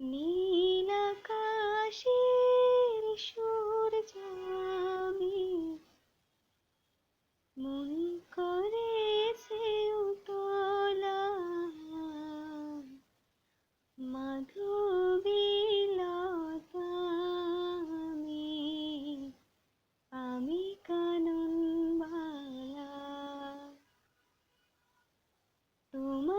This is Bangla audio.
নীলাকাশের সূর্য আমি মন করেছে উতলা। মাধবীলতা আমি আমি কানন বালা তোমার